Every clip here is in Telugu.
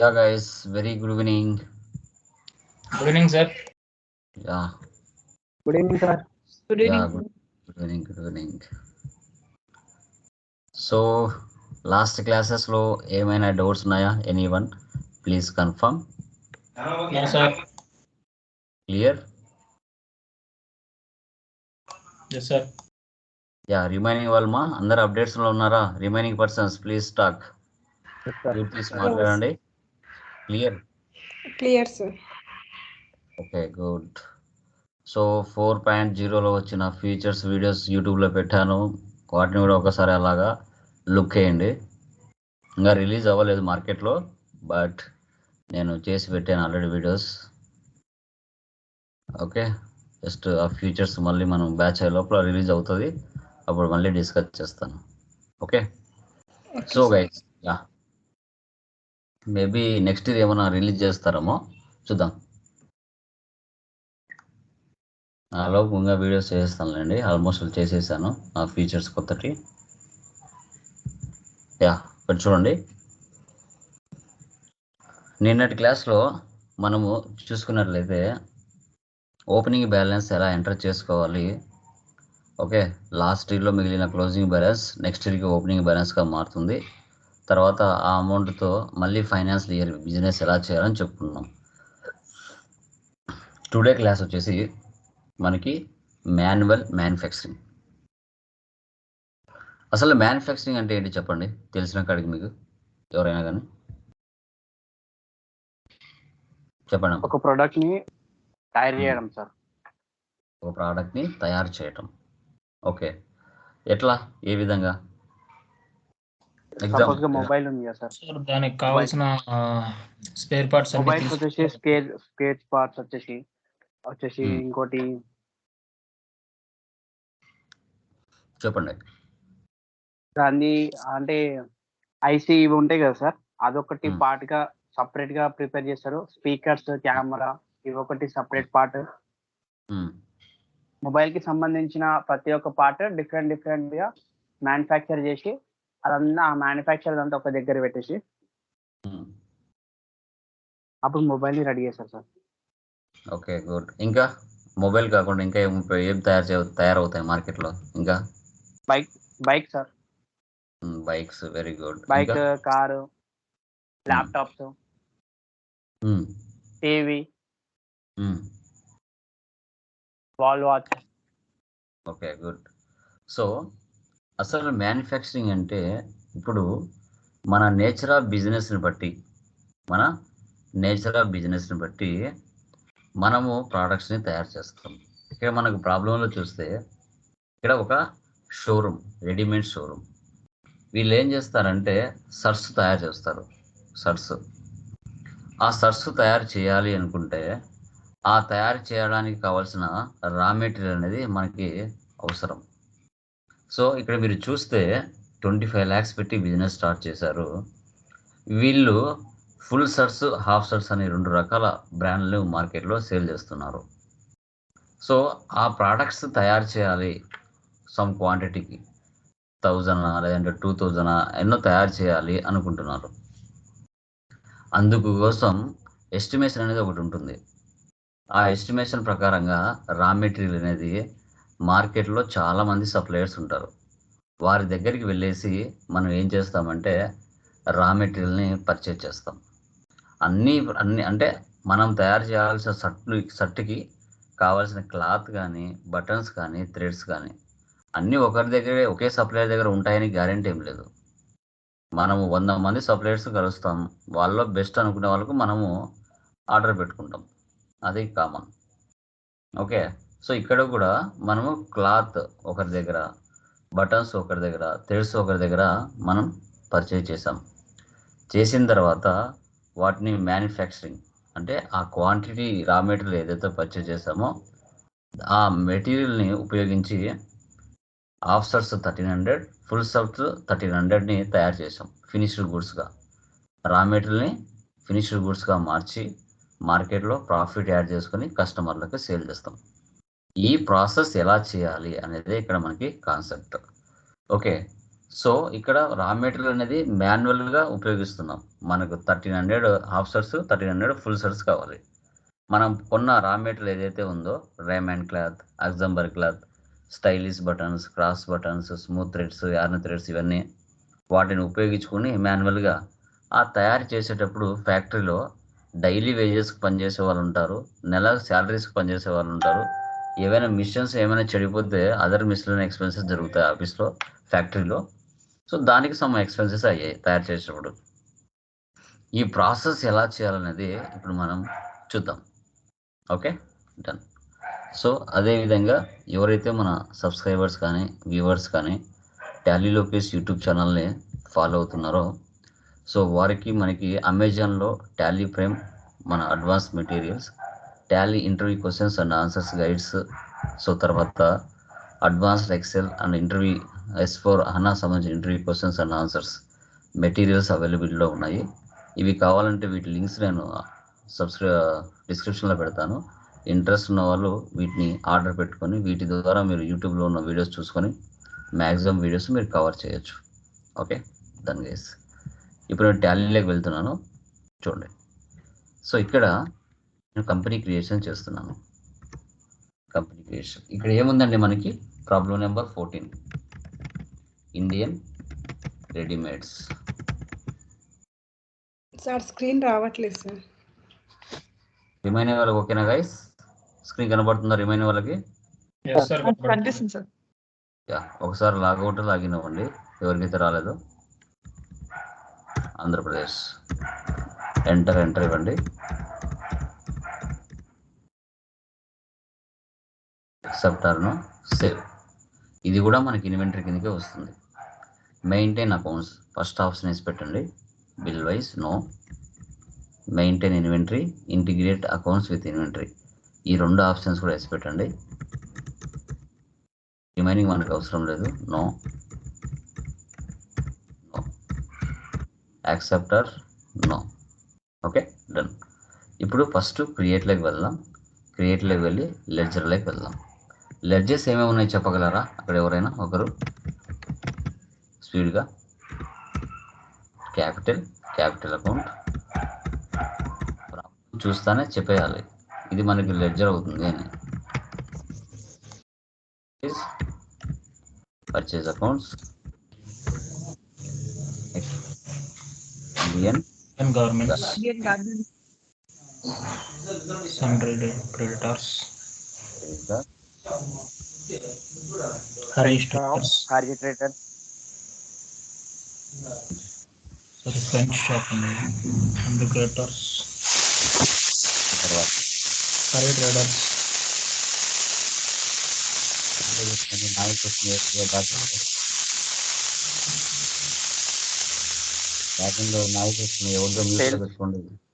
Yeah, guys, very good evening. Good evening sir Yeah, good evening sir good yeah, evening good, good evening, good evening. So last క్లాసెస్లో ఏమైనా డౌట్స్ ఉన్నాయా? Anyone please confirm sir clear sir ya remaining వాళ్ళు మా అందరు అప్డేట్స్లో ఉన్నారా? Remaining persons please talk please మాట్లాడండి. Clear clear sir okay good so four point జీరోలో వచ్చిన ఫీచర్స్ వీడియోస్ యూట్యూబ్లో పెట్టాను. వాటిని కూడా ఒకసారి అలాగా లుక్ చేయండి. ఇంకా రిలీజ్ అవ్వలేదు మార్కెట్లో బట్ నేను చేసి పెట్టాను ఆల్రెడీ వీడియోస్ ఓకే జస్ట్ ఆ ఫీచర్స్ మళ్ళీ మనం బ్యాచ్ అయ్యే లోపల రిలీజ్ అవుతుంది. అప్పుడు మళ్ళీ డిస్కస్ చేస్తాను. Okay so guys ya maybe next year ఏమైనా రిలీజ్ చేస్తారేమో చూద్దాం. నాలో ఇంకా వీడియోస్ చేస్తానులేండి ఆల్మోస్ట్ చేసేసాను. ఆ ఫీచర్స్ కొత్తటి. యా ఇక్కడ చూడండి. నిన్నటి క్లాస్లో మనము చూసుకున్నట్లయితే ఓపెనింగ్ బ్యాలెన్స్ ఎలా ఎంటర్ చేసుకోవాలి? ఓకే లాస్ట్ ఇయర్లో మిగిలిన క్లోజింగ్ బ్యాలెన్స్ నెక్స్ట్ ఇయర్కి ఓపెనింగ్ బ్యాలెన్స్గా మారుతుంది. తర్వాత ఆ అమౌంట్తో మళ్ళీ ఫైనాన్స్ ఇయర్ బిజినెస్ ఎలా చేయాలని చెప్పుకున్నాం. టుడే క్లాస్ వచ్చేసి మనకి మాన్యువల్ మ్యానుఫ్యాక్చరింగ్. అసలు మ్యానుఫ్యాక్చరింగ్ అంటే ఏంటి చెప్పండి? తెలిసిన కాడికి మీకు ఎవరైనా కానీ చెప్పండి. ఒక ప్రోడక్ట్ని తయారు చేయడం సార్. ఒక ప్రోడక్ట్ని తయారు చేయటం. ఓకే. ఎట్లా? ఏ విధంగా? సపోజ్గా మొబైల్ ఉంది కదా సార్ దానికి కావాల్సిన స్పేర్ పార్ట్స్ అన్ని మొబైల్స్ వచ్చేసి స్పేర్ స్పేర్ పార్ట్స్ వచ్చేసి వచ్చేసి Hmm. ఇంకోటి చెప్పండి. దాన్ని అంటే ఐసీ ఇవి ఉంటాయి కదా సార్ అదొకటి Hmm. పార్ట్గా సపరేట్గా ప్రిపేర్ చేస్తారు. స్పీకర్స్ కెమెరా ఇవి ఒకటి సపరేట్ పార్ట్ మొబైల్కి సంబంధించిన ప్రతి ఒక్క పార్ట్ డిఫరెంట్ డిఫరెంట్గా మ్యానుఫ్యాక్చర్ చేసి అదంతా ఆ మ్యానుఫ్యాక్చర్ అంతా ఒక దగ్గర పెట్టేసి. అప్పుడు మొబైల్ని రెడీ చేస్తారు సార్. Okay good. ఇంకా మొబైల్ కాకుండా ఇంకా ఏం ఏం తయారు చే తయారవుతాయి మార్కెట్లో? ఇంకా? Bike bike sir. Bikes very good. Bike car laptops TV. Wall watch. Okay good. So అసలు మ్యానుఫ్యాక్చరింగ్ అంటే ఇప్పుడు మన నేచర్ ఆఫ్ బిజినెస్ని బట్టి మన నేచర్ ఆఫ్ బిజినెస్ని బట్టి మనము ప్రోడక్ట్స్ని తయారు చేస్తాం. ఇక్కడ మనకు ప్రాబ్లంలో చూస్తే ఇక్కడ ఒక షోరూమ్ రెడీమేడ్ షోరూమ్ వీళ్ళు ఏం చేస్తారంటే సర్స్ తయారు చేస్తారు సర్స్ ఆ సర్స్ తయారు చేయాలి అనుకుంటే ఆ తయారు చేయడానికి కావాల్సిన రా మెటీరియల్ అనేది మనకి అవసరం. సో ఇక్కడ మీరు చూస్తే ట్వంటీ ఫైవ్ ల్యాక్స్ పెట్టి బిజినెస్ స్టార్ట్ చేశారు. వీళ్ళు ఫుల్ సర్స్ హాఫ్ సర్స్ అనే రెండు రకాల బ్రాండ్లు మార్కెట్లో సేల్ చేస్తున్నారు. సో ఆ ప్రోడక్ట్స్ తయారు చేయాలి. సమ్ క్వాంటిటీకి థౌజండా లేదంటే టూ థౌజండా ఎన్నో తయారు చేయాలి అనుకుంటున్నారు. అందుకు కోసం ఎస్టిమేషన్ అనేది ఒకటి ఉంటుంది. ఆ ఎస్టిమేషన్ ప్రకారంగా రా మెటీరియల్ అనేది మార్కెట్లో చాలామంది సప్లయర్స్ ఉంటారు. వారి దగ్గరికి వెళ్ళేసి మనం ఏం చేస్తామంటే రా మెటీరియల్ని పర్చేజ్ చేస్తాం. అన్నీ అన్ని అంటే మనం తయారు చేయాల్సిన షర్ట్లు షర్ట్కి కావాల్సిన క్లాత్ కానీ బటన్స్ కానీ థ్రెడ్స్ కానీ అన్నీ ఒకరి దగ్గరే ఒకే సప్లయర్ దగ్గర ఉంటాయని గ్యారెంటీ ఏం లేదు. మనము వంద మంది సప్లయర్స్ కలుస్తాం. వాళ్ళలో బెస్ట్ అనుకునే వాళ్ళకు మనము ఆర్డర్ పెట్టుకుంటాం. అది కామన్. ఓకే? సో ఇక్కడ కూడా మనము క్లాత్ ఒకరి దగ్గర బటన్స్ ఒకరి దగ్గర థ్రెడ్స్ ఒకరి దగ్గర మనం పర్చేజ్ చేసాం చేసిన తర్వాత వాటిని మ్యానుఫ్యాక్చరింగ్ అంటే ఆ క్వాంటిటీ రా మెటీరియల్ ఏదైతే పర్చేజ్ చేసామో ఆ మెటీరియల్ని ఉపయోగించి half shirts thirteen hundred full shirts thirteen హండ్రెడ్ని తయారు చేసాం ఫినిష్డ్ గుడ్స్గా రా మెటీరియల్ని ఫినిష్డ్ గుడ్స్గా మార్చి మార్కెట్లో ప్రాఫిట్ యాడ్ చేసుకొని కస్టమర్లకు సేల్ చేస్తాం. ఈ ప్రాసెస్ ఎలా చేయాలి అనేది ఇక్కడ మనకి కాన్సెప్ట్. ఓకే. సో ఇక్కడ రా మెటీరియల్ అనేది మాన్యువల్గా ఉపయోగిస్తున్నాం. మనకు thirteen hundred half shirts thirteen hundred full shirts కావాలి. మనం కొన్న రా మెటీరియల్ ఏదైతే ఉందో Raymond cloth అగ్జంబర్ cloth stylish buttons cross buttons smooth threads yarn threads ఇవన్నీ వాటిని ఉపయోగించుకుని మాన్యువల్గా ఆ తయారు చేసేటప్పుడు ఫ్యాక్టరీలో డైలీ వేజెస్కి పనిచేసే వాళ్ళు ఉంటారు. నెల శాలరీస్కి పనిచేసే వాళ్ళు ఉంటారు. ఏవైనా మిషన్స్ ఏమైనా చెడిపోతే అదర్ మిషన్ ఎక్స్పెన్సెస్ జరుగుతాయి ఆఫీస్లో ఫ్యాక్టరీలో సో దానికి సమ ఎక్స్పెన్సెస్ అయ్యాయి తయారు చేసేటప్పుడు ఈ ప్రాసెస్ ఎలా చేయాలనేది ఇప్పుడు మనం చూద్దాం. ఓకే డన్ సో అదేవిధంగా ఎవరైతే మన సబ్స్క్రైబర్స్ కానీ వ్యూవర్స్ కానీ టాలీ లోకేష్ యూట్యూబ్ ఛానల్ని ఫాలో అవుతున్నారో సో వారికి మనకి అమెజాన్లో టాలీ ఫ్రేమ్ మన advance materials Tally interview questions and answers guides. So తర్వాత advanced Excel and interview S four HANA సంబంధించిన interview questions and answers materials అవైలబిలిటీలో ఉన్నాయి. ఇవి కావాలంటే వీటి లింక్స్ నేను సబ్స్క్రై డిస్క్రిప్షన్లో పెడతాను. ఇంట్రెస్ట్ ఉన్న వాళ్ళు వీటిని ఆర్డర్ పెట్టుకొని వీటి ద్వారా మీరు యూట్యూబ్లో ఉన్న వీడియోస్ చూసుకొని మ్యాక్సిమం వీడియోస్ మీరు కవర్ చేయొచ్చు. ఓకే? దాని గైస్. ఇప్పుడు నేను టాలీలోకి వెళ్తున్నాను. చూడండి. సో ఇక్కడ నేను కంపెనీ క్రియేషన్ చేస్తున్నాను. కంపెనీ క్రియేషన్ ఇక్కడ ఏముందండి మనకి? Problem number fourteen Indian readymades sir screen రావట్లేదు సార్. రిమైన్ వాళ్ళకి ఓకేనా గైస్ స్క్రీన్ కనబడుతుందా రిమైన్ వాళ్ళకి? యా ఒకసారి లాగౌట్ లాగిన్ అవ్వండి. ఎవరికైతే రాలేదు. ఆంధ్రప్రదేశ్. ఎంటర్ ఎంటర్ ఇవ్వండి. యాక్సెప్టార్ను సేవ్. ఇది కూడా మనకి ఇన్వెంటరీ కిందకే వస్తుంది. మెయింటైన్ అకౌంట్స్ ఫస్ట్ ఆప్షన్ వేసి పెట్టండి. Bill wise no maintain inventory integrate accounts with inventory ఈ రెండు ఆప్షన్స్ కూడా వేసి పెట్టండి. రిమైనింగ్ మనకు అవసరం లేదు. No no accept or no okay done ఇప్పుడు ఫస్ట్ క్రియేట్లోకి వెళ్దాం. క్రియేట్లోకి వెళ్ళి లెడ్జర్లోకి వెళ్దాం. లెడ్జెస్ ఏమేమి ఉన్నాయి చెప్పగలరా? అక్కడ ఎవరైనా ఒకరు? స్పీడ్గా. Capital capital account. చూస్తానే చెప్పేయాలి. ఇది మనకి లెడ్జర్ అవుతుంది అని. And governments Indian garments sundry creditors registers కార్జిట్రేటర్ sorry French shop అండి అండ్ క్రెడిటర్స్ తర్వాత హరీ ట్రేడర్స్ నాయకు వస్తుంది బ్యాటింగ్లో నాయకు వస్తుంది ఎవరితో మ్యూట్ పెట్టుకోండి బ్యాక్ ఎండ్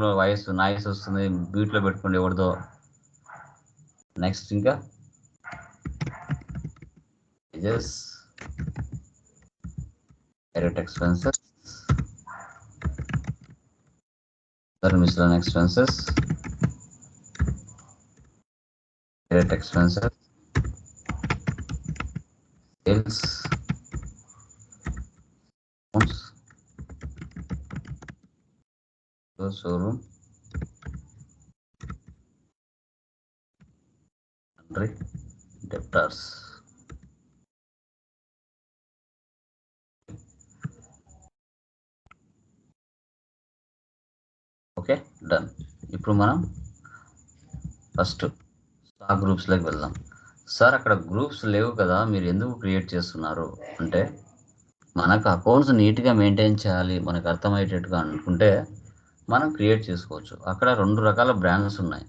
లో వాయిస్ నాయిస్ వస్తుంది బ్యూట్లో పెట్టుకోండి ఎవరితో నెక్స్ట్ ఇంకా. Just direct expenses miscellaneous expenses direct expenses sales so debtors okay done ఇప్పుడు మనం ఫస్ట్ స్టాక్ గ్రూప్స్లోకి వెళ్దాం. సార్ అక్కడ గ్రూప్స్ లేవు కదా మీరు ఎందుకు క్రియేట్ చేస్తున్నారు? అంటే మనకు అకౌంట్స్ నీట్గా మెయింటైన్ చేయాలి మనకు అర్థమయ్యేటట్టుగా అనుకుంటే మనం క్రియేట్ చేసుకోవచ్చు. అక్కడ రెండు రకాల బ్రాండ్స్ ఉన్నాయి.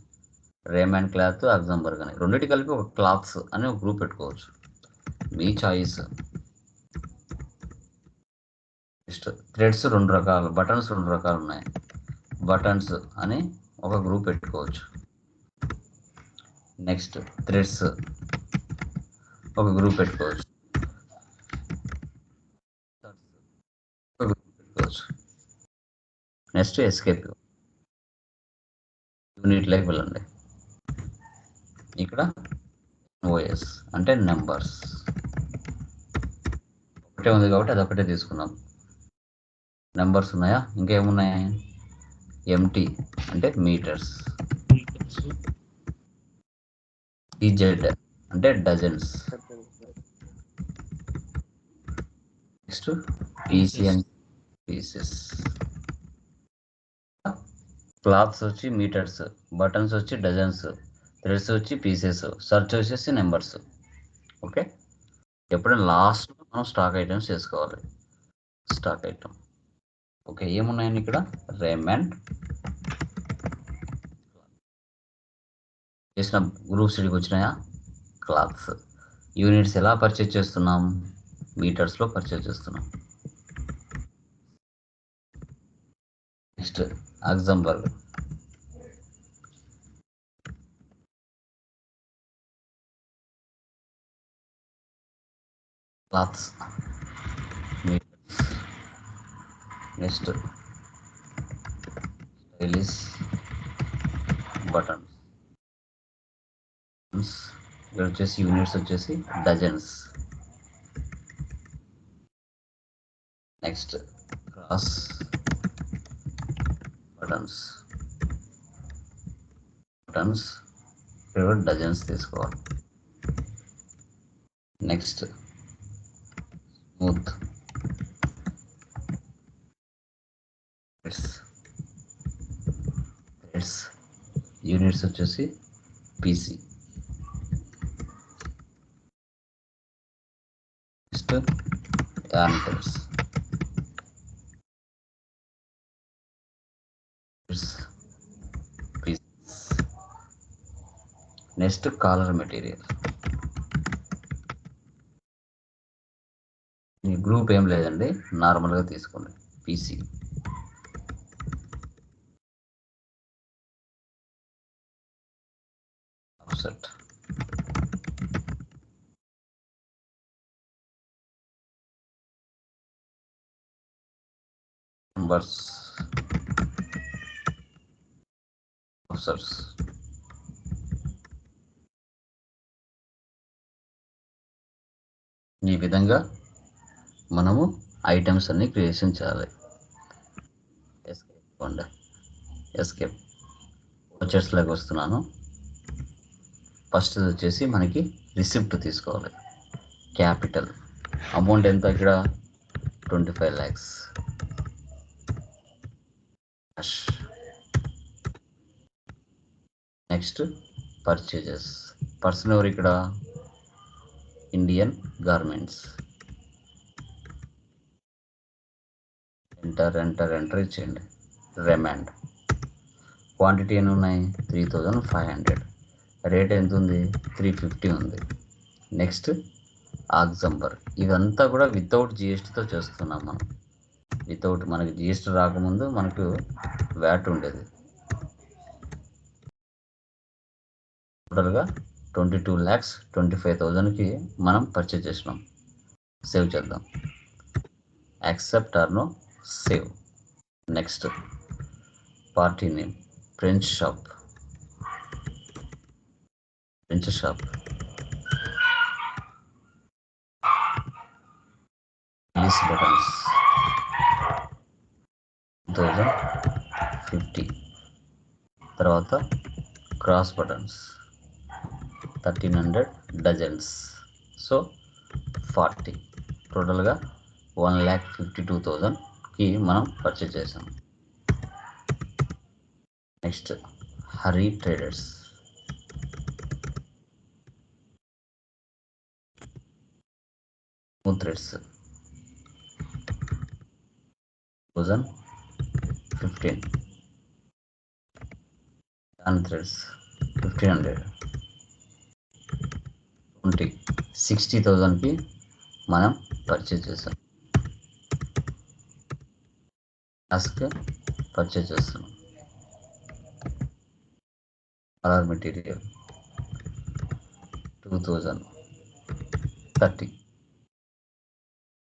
రేమాన్ క్లాత్ అగ్జంబర్గ్ అని. రెండింటి కలిపి ఒక క్లాత్స్ అని ఒక గ్రూప్ పెట్టుకోవచ్చు. మీ చాయిస్. నెక్స్ట్ థ్రెడ్స్ రెండు రకాలు బటన్స్ రెండు రకాలు ఉన్నాయి. బటన్స్ అని ఒక గ్రూప్ పెట్టుకోవచ్చు. నెక్స్ట్ థ్రెడ్స్ ఒక గ్రూప్ పెట్టుకోవచ్చు. ఒక గ్రూప్ పెట్టుకోవచ్చు. Next escape. యూనిట్ లైఫ్ వెళ్ళండి ఇక్కడ ఓఎస్ అంటే నెంబర్స్. ఒకటే ఉంది కాబట్టి అది ఒకటే తీసుకున్నాం నెంబర్స్ ఉన్నాయా? ఇంకేమున్నాయి? ఎంటీ అంటే మీటర్స్. ఈజెడ్ అంటే dozens. Next PC and pieces. Cloths వచ్చి మీటర్స్ బటన్స్ వచ్చి డజన్స్ థ్రెడ్స్ వచ్చి పీసెస్ సర్చ్ వచ్చేసి నెంబర్స్. ఓకే? ఎప్పుడైనా లాస్ట్ మనం స్టాక్ ఐటమ్స్ చేసుకోవాలి. స్టాక్ ఐటమ్ ఓకే ఏమున్నాయండి ఇక్కడ? రేమండ్ చేసిన గ్రూప్ సిటీకి వచ్చినాయా? క్లాత్స్ యూనిట్స్ ఎలా పర్చేజ్ చేస్తున్నాం? మీటర్స్లో పర్చేజ్ చేస్తున్నాం. నెక్స్ట్ అగ్జంబర్గ్ క్లాత్స్ నెక్స్ట్ స్టైలిష్ బటన్స్ ఇక్కడ వచ్చేసి యూనిట్స్ వచ్చేసి dozens next cross buttons buttons ఇక్కడ డజన్స్ తీసుకోవాలి next smooth threads threads units వచ్చేసి పీసీ నెక్స్ట్ యాంటర్స్ నెక్స్ట్ కాలర్ మెటీరియల్ మీ గ్రూప్ ఏం లేదండి నార్మల్గా తీసుకోండి పీసీ ఆఫ్సెట్ numbers. Officers ఈ విధంగా మనము ఐటమ్స్ అన్ని క్రియేషన్ చేయాలి. ఎస్కేప్ కొండ. ఎస్కేప్ వచ్చేస్లోకి వస్తున్నాను. ఫస్ట్ వచ్చేసి మనకి రిసిప్ట్ తీసుకోవాలి. క్యాపిటల్ అమౌంట్ ఎంత ఇక్కడ? Twenty five lakhs next purchases person ఎవరు ఇక్కడ? Indian garments enter enter enter ఇచ్చేయండి రెమాండ్ క్వాంటిటీ ఎన్ని ఉన్నాయి? Three thousand five hundred rate ఎంత ఉంది? త్రీ ఫిఫ్టీ ఉంది. నెక్స్ట్ ఆగ్జంబర్ ఇదంతా కూడా వితౌట్ జిఎస్టీతో చేస్తున్నాం మనం. వితౌట్ మనకి జిఎస్టీ రాకముందు మనకు వ్యాట్ ఉండేది. టోటల్గా twenty two lakhs twenty five థౌజండ్కి మనం పర్చేజ్ చేసినాం. సేవ్ చేద్దాం. Accept or no save next party name French shop French shop less buttons thousand fifty తర్వాత cross buttons thirteen hundred dozens so forty టోటల్గా వన్ ల్యాక్ ఫిఫ్టీ టూ థౌజండ్కి మనం పర్చేజ్ చేసాం next Hari traders threads thousand fifteen దాని threads fifteen hundred twenty sixty థౌజండ్కి మనం పర్చేజ్ చేస్తాం. టాస్క్ పర్చేజ్ చేస్తున్నాం. Collar material two thousand thirty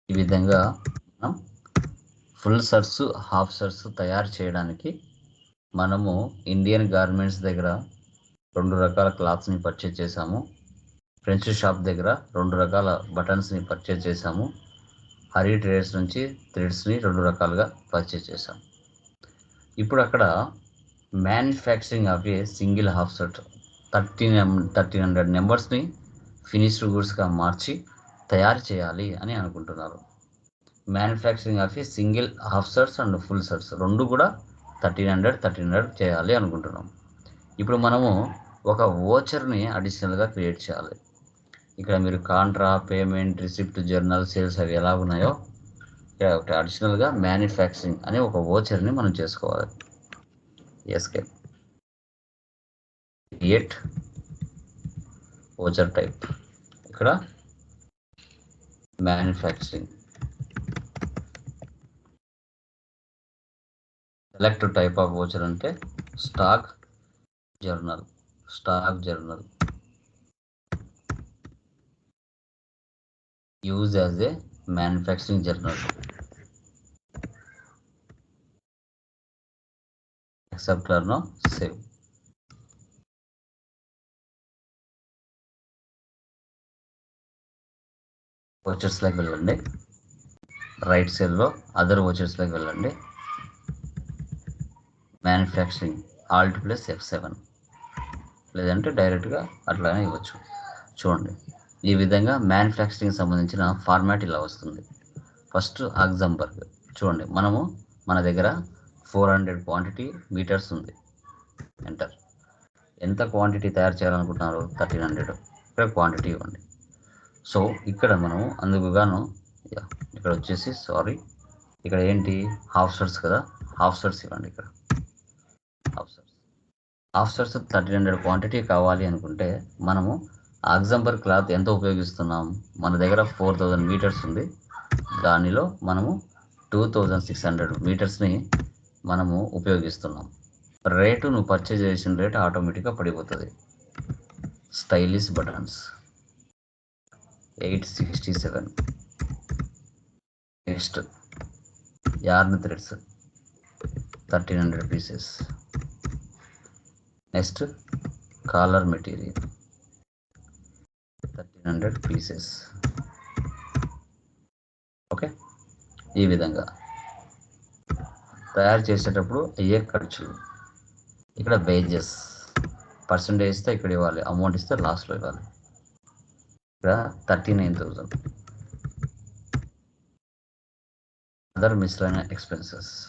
ఈ విధంగా మనం ఫుల్ షర్ట్స్ హాఫ్ షర్ట్స్ తయారు చేయడానికి మనము ఇండియన్ గార్మెంట్స్ దగ్గర రెండు రకాల క్లాత్స్ని పర్చేజ్ చేసాము ఫ్రెంచ్ షాప్ దగ్గర రెండు రకాల బటన్స్ని పర్చేజ్ చేశాము. హరి ట్రేడర్స్ నుంచి థ్రెడ్స్ని రెండు రకాలుగా పర్చేజ్ చేశాం ఇప్పుడు అక్కడ manufacturing of a single half set thirteen thirteen hundred నెంబర్స్ని finished గూడ్స్గా మార్చి తయారు చేయాలి అని అనుకుంటున్నారు. Manufacturing of a single half sets and full sets రెండు కూడా థర్టీన్ హండ్రెడ్ థర్టీన్ హండ్రెడ్ చేయాలి అనుకుంటున్నాం. ఇప్పుడు మనము ఒక ఓచర్ని అడిషనల్గా క్రియేట్ చేయాలి. ఇక్కడ మీరు contra payment receipt journal sales అవి ఎలా ఉన్నాయో ఇక్కడ ఒకటి అడిషనల్గా మ్యానుఫ్యాక్చరింగ్ అనే ఒక ఓచర్ని మనం చేసుకోవాలి. ఎస్కే క్రియేట్ ఓచర్ టైప్ ఇక్కడ manufacturing. Select type of voucher అంటే stock journal stock journal use as a manufacturing journal accept or no? Save. లోకి వెళ్ళండి రైట్ సైడ్లో అదర్లోకి వెళ్ళండి manufacturing alt plus F seven లేదంటే డైరెక్ట్గా అట్లానే ఇవ్వచ్చు. చూడండి. ఈ విధంగా మ్యానుఫ్యాక్చరింగ్ సంబంధించిన ఫార్మాట్ ఇలా వస్తుంది. ఫస్ట్ ఆగ్జంబర్గ్ చూడండి మనము మన దగ్గర ఫోర్ హండ్రెడ్ క్వాంటిటీ మీటర్స్ ఉంది. ఎంటర్ ఎంత క్వాంటిటీ తయారు చేయాలనుకుంటున్నారు? థర్టీన్ హండ్రెడ్ ఇక్కడ క్వాంటిటీ ఇవ్వండి. సో ఇక్కడ మనము అందుకు గాను ఇక్కడ వచ్చేసి సారీ ఇక్కడ ఏంటి? హాఫ్ షర్ట్స్ కదా? హాఫ్ షర్ట్స్ ఇవ్వండి ఇక్కడ. Half shirts half shirts thirteen hundred quantity కావాలి అనుకుంటే మనము ఆగ్జంబర్ క్లాత్ ఎంత ఉపయోగిస్తున్నాం? మన దగ్గర ఫోర్ థౌజండ్ మీటర్స్ ఉంది. దానిలో మనము టూ థౌజండ్ సిక్స్ హండ్రెడ్ మీటర్స్ని మనము ఉపయోగిస్తున్నాం. రేటు నువ్వు పర్చేజ్ చేసిన రేట్ ఆటోమేటిక్గా పడిపోతుంది. Stylish buttons eight sixty seven next yarn threads thirteen hundred pieces next collar material thirteen hundred pieces. Okay? ఈ విధంగా. తయారు చేసేటప్పుడు అయ్యే ఖర్చులు. ఇక్కడ వేజెస్ పర్సంటేజ్ ఇస్తే ఇక్కడ ఇవ్వాలి. అమౌంట్ ఇస్తే లాస్ట్లో ఇవ్వాలి. ఇక్కడ thirty nine thousand other miscellaneous expenses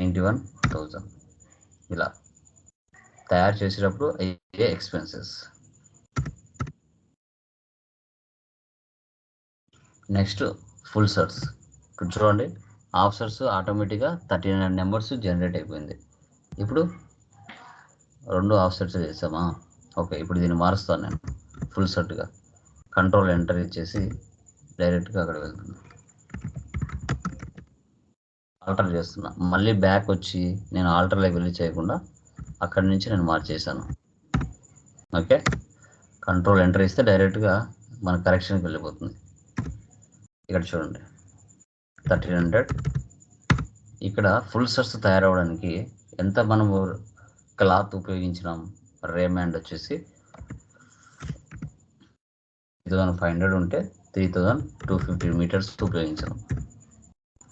ninety one thousand ఇలా. తయారు చేసేటప్పుడు అయ్యే ఎక్స్పెన్సెస్ నెక్స్ట్ ఫుల్ షర్ట్స్ ఇప్పుడు చూడండి హాఫ్ షర్ట్స్ ఆటోమేటిక్గా థర్టీ నైన్ నెంబర్స్ జనరేట్ అయిపోయింది. ఇప్పుడు రెండు హాఫ్ షర్ట్స్ చేసామా? ఓకే ఇప్పుడు దీన్ని మారుస్తాను నేను ఫుల్ సర్ట్గా కంట్రోల్ ఎంటర్ ఇచ్చేసి డైరెక్ట్గా అక్కడ వెళ్తున్నా. ఆల్టర్ చేస్తున్నా. మళ్ళీ బ్యాక్ వచ్చి నేను ఆల్టర్లోకి వెళ్ళి చేయకుండా అక్కడి నుంచి నేను మార్చేసాను ఓకే కంట్రోల్ ఎంటర్ ఇస్తే డైరెక్ట్గా మన కరెక్షన్కి వెళ్ళిపోతుంది. ఇక్కడ చూడండి. Thirteen hundred. ఇక్కడ ఫుల్ సెట్స్ తయారవడానికి ఎంత మనము క్లాత్ ఉపయోగించినాం? రేమాండ్ వచ్చేసి త్రీ థౌజండ్ ఫైవ్ హండ్రెడ్ ఉంటే three thousand two fifty meters ఉపయోగించాం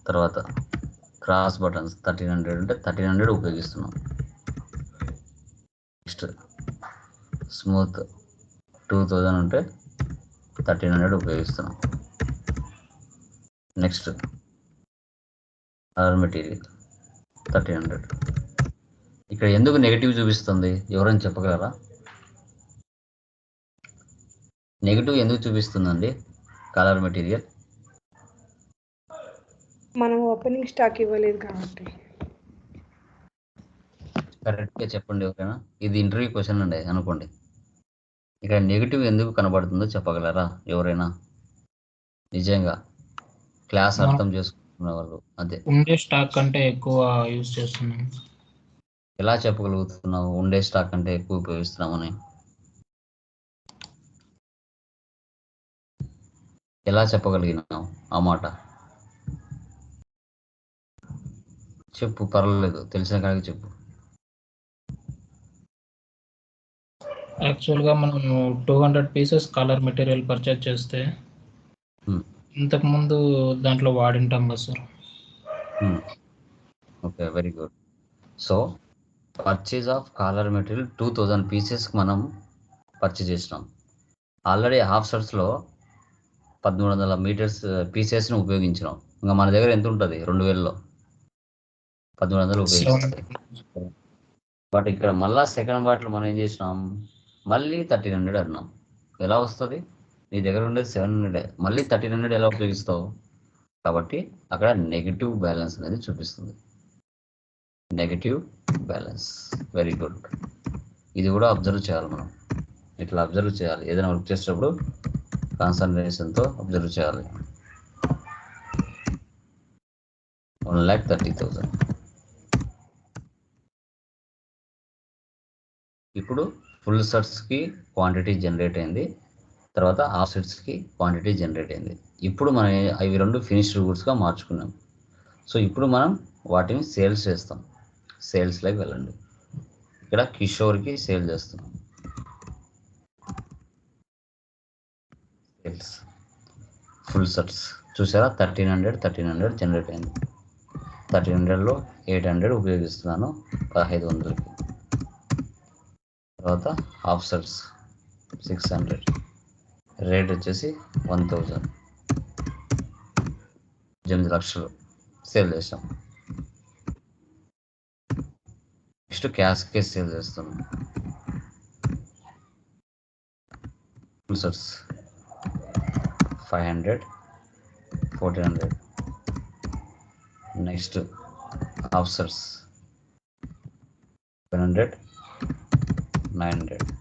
తర్వాత క్రాస్ బటన్స్ థర్టీన్ హండ్రెడ్ ఉంటే థర్టీన్ హండ్రెడ్ ఉపయోగిస్తున్నాం. నెక్స్ట్ స్మూత్ టూ థౌజండ్ ఉంటే thirteen hundred ఉపయోగిస్తున్నాం. Next other material thirteen hundred ఇక్కడ ఎందుకు నెగిటివ్ చూపిస్తుంది? ఎవరైనా చెప్పగలరా? నెగిటివ్ ఎందుకు చూపిస్తుందండి? కలర్ మెటీరియల్ మనం ఓపెనింగ్ స్టాక్ ఇవ్వలేదు కాబట్టి. కరెక్ట్గా చెప్పండి ఎవరైనా ఇది ఇంటర్వ్యూ క్వశ్చన్ అండి అనుకోండి. ఇక్కడ నెగిటివ్ ఎందుకు కనబడుతుందో చెప్పగలరా? ఎవరైనా? నిజంగా. క్లాస్ అర్థం చేసుకున్న వాళ్ళు అదే. ఉండే స్టాక్ కంటే ఎక్కువ యూజ్ చేస్తున్నాం. ఎలా చెప్పగలుగుతున్నావు? ఉండే స్టాక్ అంటే ఎక్కువ ఉపయోగిస్తున్నామని. ఎలా చెప్పగలిగినావు ఆ మాట? చెప్పు పర్వాలేదు. తెలిసిన కాడికి చెప్పు. యాక్చువల్గా మనం two hundred pieces collar material purchase చేస్తే. ఇంతకుముందు దాంట్లో వాడింటాం కదా sir. Okay very good so purchase of collar material two thousand పీసెస్కి మనం పర్చేజ్ చేసినాం. ఆల్రెడీ హాఫ్ షర్ట్స్లో పదమూడు వందల మీటర్స్ పీసెస్ని ఉపయోగించినాం. ఇంకా మన దగ్గర ఎంత ఉంటుంది? రెండు వేలలో. పదమూడు వందలు ఉపయోగిస్తాం బట్ ఇక్కడ మళ్ళా సెకండ్ బాటిల్ మనం ఏం చేసినాం? మళ్ళీ థర్టీన్ హండ్రెడ్ అన్నాం. ఎలా వస్తుంది? నీ దగ్గర ఉండేది సెవెన్ హండ్రెడ్ మళ్ళీ థర్టీన్ హండ్రెడ్ ఎలా ఉపయోగిస్తావు? కాబట్టి అక్కడ నెగిటివ్ బ్యాలెన్స్ అనేది చూపిస్తుంది. నెగిటివ్ బ్యాలెన్స్ వెరీ గుడ్ ఇది కూడా అబ్జర్వ్ చేయాలి మనం. ఇట్లా అబ్జర్వ్ చేయాలి. ఏదైనా వర్క్ చేసేటప్పుడు కాన్సన్ట్రేషన్తో అబ్జర్వ్ చేయాలి. వన్ ల్యాక్ థర్టీ థౌజండ్ ఇప్పుడు ఫుల్ సర్ట్స్కి క్వాంటిటీ జనరేట్ అయింది. తర్వాత ఆసెట్స్కి క్వాంటిటీ జనరేట్ అయింది. ఇప్పుడు మనం అవి రెండు ఫినిష్డ్ గుడ్స్గా మార్చుకున్నాం. సో ఇప్పుడు మనం వాటిని సేల్స్ చేస్తాం. సేల్స్లోకి వెళ్ళండి. ఇక్కడ కిషోర్కి సేల్ చేస్తున్నాం. సేల్స్ ఫుల్ సెట్స్ చూసారా? Thirteen hundred thirteen hundred generate అయింది. థర్టీన్ హండ్రెడ్లో ఎయిట్ హండ్రెడ్ ఉపయోగిస్తున్నాను. పదహైదు వందలకి. తర్వాత half sets six hundred rate వచ్చేసి వన్ థౌజండ్. ఎనిమిది లక్షలు సేల్ చేసాం నెక్స్ట్ క్యాష్కే సేల్ చేస్తున్నాం full five hundred fourteen hundred next half seven hundred nine hundred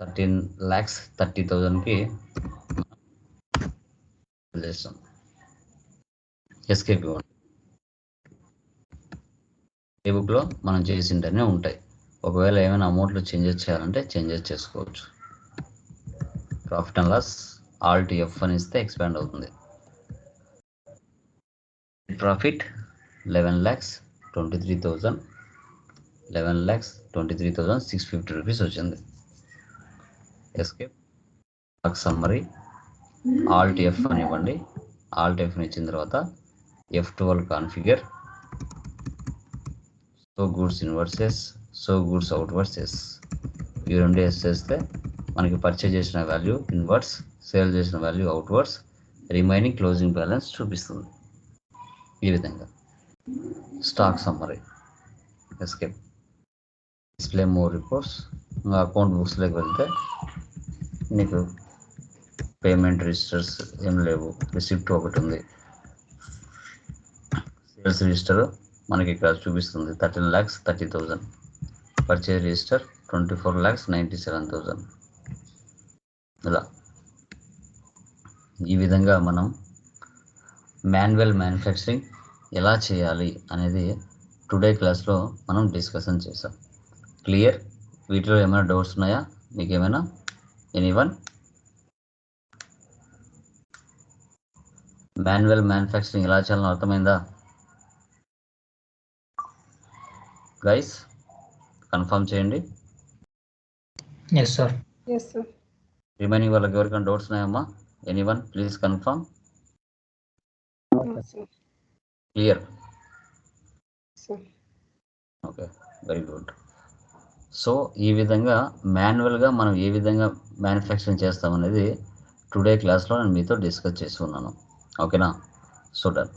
thirteen lakhs thirty థౌజండ్కి చేస్తాం. ఎస్కేప్ ఇవ్వండి ఏ బుక్లో మనం చేసింటనే ఉంటాయి. ఒకవేళ ఏమైనా అమౌంట్లో చేంజెస్ చేయాలంటే చేంజెస్ చేసుకోవచ్చు. Profit and loss alt F అని ఇస్తే ఎక్స్పాండ్ అవుతుంది. Profit eleven lakhs twenty three thousand eleven lakhs twenty three thousand six fifty rupees వచ్చింది. ఎస్కేప్ సమ్మరీ ఆల్ట్ ఎఫ్ అని ఇవ్వండి. ఆల్ట్ ఎఫ్ని ఇచ్చిన తర్వాత F twelve configure so goods inwards so goods outwards ఈ రెండు ఎస్ చేస్తే మనకి పర్చేజ్ చేసిన వాల్యూ ఇన్వర్స్ సేల్ చేసిన value outwards remaining closing balance చూపిస్తుంది. ఈ విధంగా. Stock summary escape display more reports ఇంకా అకౌంట్ బుక్స్లోకి వెళ్తే నీకు పేమెంట్ రిజిస్టర్స్ ఏం లేవు. రిసిప్ట్ ఒకటి ఉంది. సేల్స్ రిజిస్టర్ మనకి ఇక్కడ చూపిస్తుంది. Thirteen lakhs thirty thousand purchase register twenty four lakhs ninety seven thousand ఇలా. ఈ విధంగా మనం మాన్యువల్ మ్యానుఫ్యాక్చరింగ్ ఎలా చేయాలి అనేది టుడే క్లాస్లో మనం డిస్కషన్ చేసాం క్లియర్ వీటిలో ఏమైనా డౌట్స్ ఉన్నాయా? మీకు ఏమైనా ఎనీ వన్ మాన్యువల్ మ్యానుఫ్యాక్చరింగ్ ఎలా చేయాలని అర్థమైందా? గైస్ కన్ఫర్మ్ చేయండి. Yes sir yes sir remaining వాళ్ళకి ఎవరికైనా డౌట్స్ ఉన్నాయమ్మా? Any one please confirm clear okay very good so ఈ విధంగా మాన్యువల్గా మనం ఏ విధంగా మ్యానుఫ్యాక్చరింగ్ చేస్తామనేది టుడే క్లాస్లో నేను మీతో డిస్కస్ చేసి ఉన్నాను. ఓకేనా? So done.